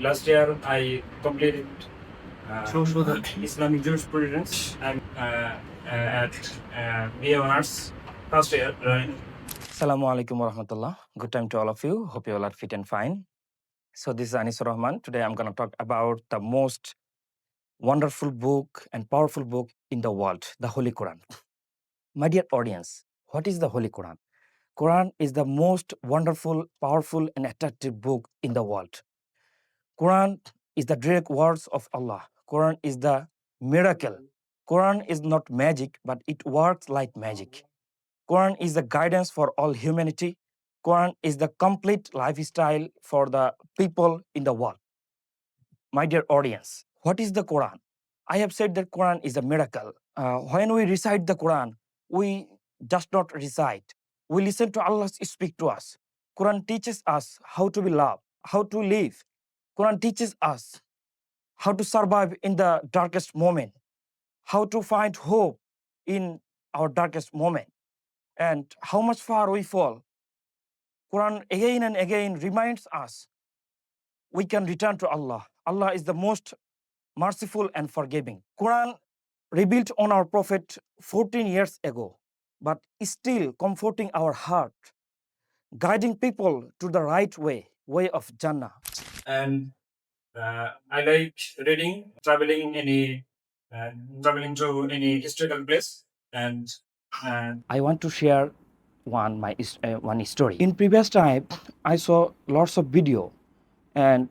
last year I completed uh, Islamic jurisprudence. I'm uh, uh, at uh, BA honors first year. Right? Assalamu alaikum warahmatullah. Good time to all of you. Hope you all are fit and fine. So this is Anis Rahman. Today I'm going to talk about the most wonderful book and powerful book in the world, the Holy Quran. My dear audience, what is the Holy Quran? Quran is the most wonderful, powerful and attractive book in the world. Quran is the direct words of Allah. Quran is the miracle. Quran is not magic, but it works like magic. Quran is the guidance for all humanity. Quran is the complete lifestyle for the people in the world. My dear audience, what is the Quran? I have said that Quran is a miracle. Uh, when we recite the Quran, we just not recite. We listen to Allah speak to us. Quran teaches us how to be loved, how to live. Quran teaches us how to survive in the darkest moment, how to find hope in our darkest moment, and how much far we fall. Quran again and again reminds us we can return to Allah. Allah is the most merciful and forgiving. Quran rebuilt on our prophet 14 years ago, but still comforting our heart, guiding people to the right way, way of Jannah. And uh, I like reading, traveling any, uh, traveling to any historical place, and and I want to share one my uh, one story. In previous time, I saw lots of video, and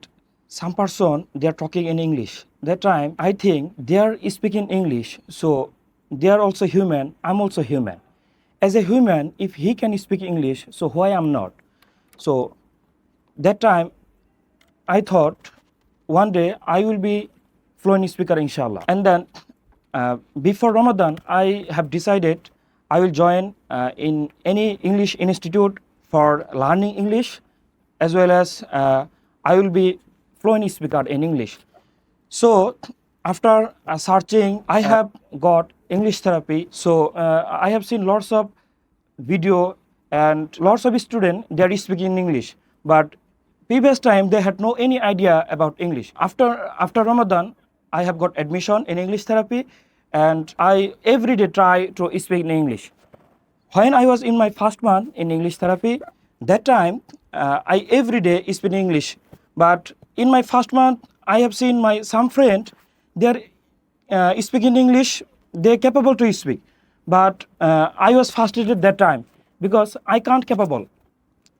some person they are talking in English. That time, I think they are speaking English, so they are also human. I'm also human. As a human, if he can speak English, so why I'm not? So that time, I thought one day I will be fluent speaker, inshallah. And then uh, before Ramadan, I have decided I will join uh, in any English institute for learning English, as well as uh, I will be fluent speaker in English. So after uh, searching, I have got English therapy. So uh, I have seen lots of video and lots of students they are speaking English, but previous time they had no any idea about English. After after Ramadan, I have got admission in English therapy, and I every day try to speak in English when I was in my first month in English therapy, that time uh, I every day speak English. But in my first month, I have seen my some friend they are uh, speaking English. They are capable to speak, but uh, I was frustrated that time because I can't capable.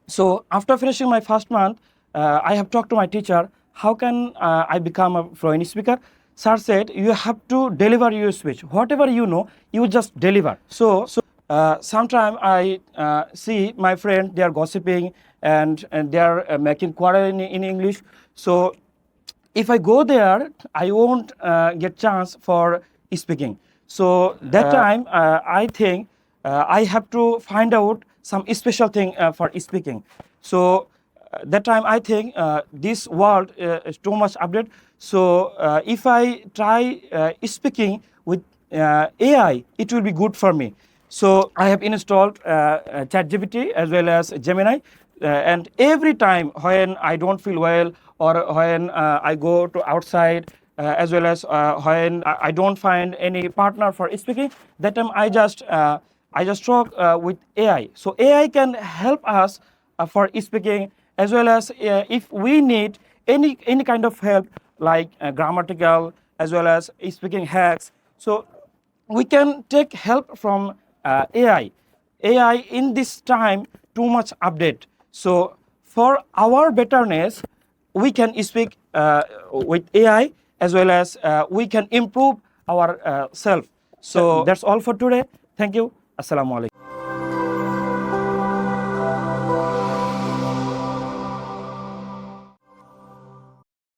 So after finishing my first month, I have talked to my teacher. How can uh, I become a fluent speaker? Sir said you have to deliver your speech. Whatever you know, you just deliver. So, so uh, sometime I uh, see my friend they are gossiping and, and they are uh, making quarrel in, in English. So if I go there, I won't uh, get chance for speaking. So that time, uh, I think uh, I have to find out some special thing uh, for speaking. So uh, that time, I think uh, this world uh, is too much update. So uh, if I try speaking with AI, it will be good for me. So I have installed ChatGPT as well as Gemini, and every time when I don't feel well or when I go to outside, uh, as well as uh, when I don't find any partner for speaking, that time I just uh, I just talk with AI. So AI can help us for speaking as well as uh, if we need any any kind of help like uh, grammatical as well as speaking hacks. So we can take help from uh, AI. AI in this time too much update. So for our betterness, we can speak uh, with AI as well as uh, we can improve our uh, self. So that's all for today. Thank you. Assalamu alaikum.